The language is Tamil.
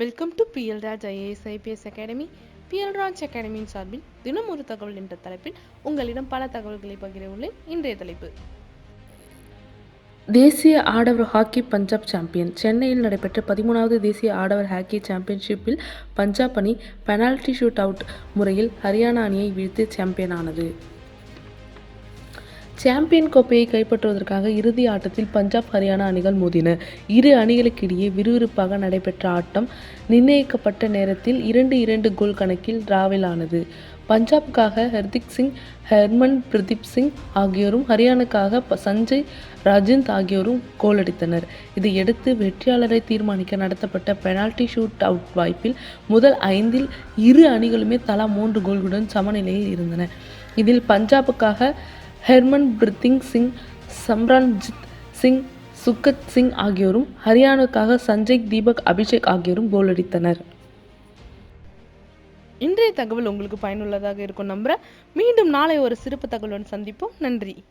Welcome to PL Raj IAS IPS academy PL Raj அகாடமியின் சார்பில் தினம் ஒரு தகவல் என்ற தலைப்பில் உங்களிடம் பல தகவல்களை பகிர உள்ளேன். இன்றைய தலைப்பு. தேசிய ஆடவர் ஹாக்கி பஞ்சாப் சாம்பியன். சென்னையில் நடைபெற்ற பதிமூணாவது தேசிய ஆடவர் ஹாக்கி சாம்பியன்ஷிப்பில் பஞ்சாப் அணி பெனால்டி ஷூட் அவுட் முறையில் ஹரியானா அணியை வீழ்த்தி சாம்பியனானது. சாம்பியன் கோப்பையை கைப்பற்றுவதற்காக இறுதி ஆட்டத்தில் பஞ்சாப் ஹரியானா அணிகள் மோதின இரு அணிகளுக்கிடையே விறுவிறுப்பாக நடைபெற்ற ஆட்டம் நிர்ணயிக்கப்பட்ட நேரத்தில் இரண்டு இரண்டு கோல் கணக்கில் டிராவில் ஆனது பஞ்சாபுக்காக ஹர்திக் சிங் ஹெர்மன் பிரதீப் சிங் ஆகியோரும் ஹரியானுக்காக ப- சஞ்சய் ராஜிந்த் ஆகியோரும் கோல் அடித்தனர். இதையடுத்து வெற்றியாளரை தீர்மானிக்க நடத்தப்பட்ட பெனால்டி ஷூட் அவுட் வாய்ப்பில் முதல் ஐந்தில் இரு அணிகளுமே தலா மூன்று கோல்களுடன் சமநிலையில் இருந்தன. இதில் பஞ்சாபுக்காக ஹெர்மன் பிரித்திங் சிங் சம்ரான்ஜித் சிங் சுக்கத் சிங் ஆகியோரும் ஹரியானுக்காக சஞ்சய் தீபக் அபிஷேக் ஆகியோரும் கோல் அடித்தனர். இன்றைய தகவல் உங்களுக்கு பயனுள்ளதாக இருக்கும் நம்புகிறேன் மீண்டும் நாளை ஒரு சிறப்பு தகவலுடன் சந்திப்போம். நன்றி.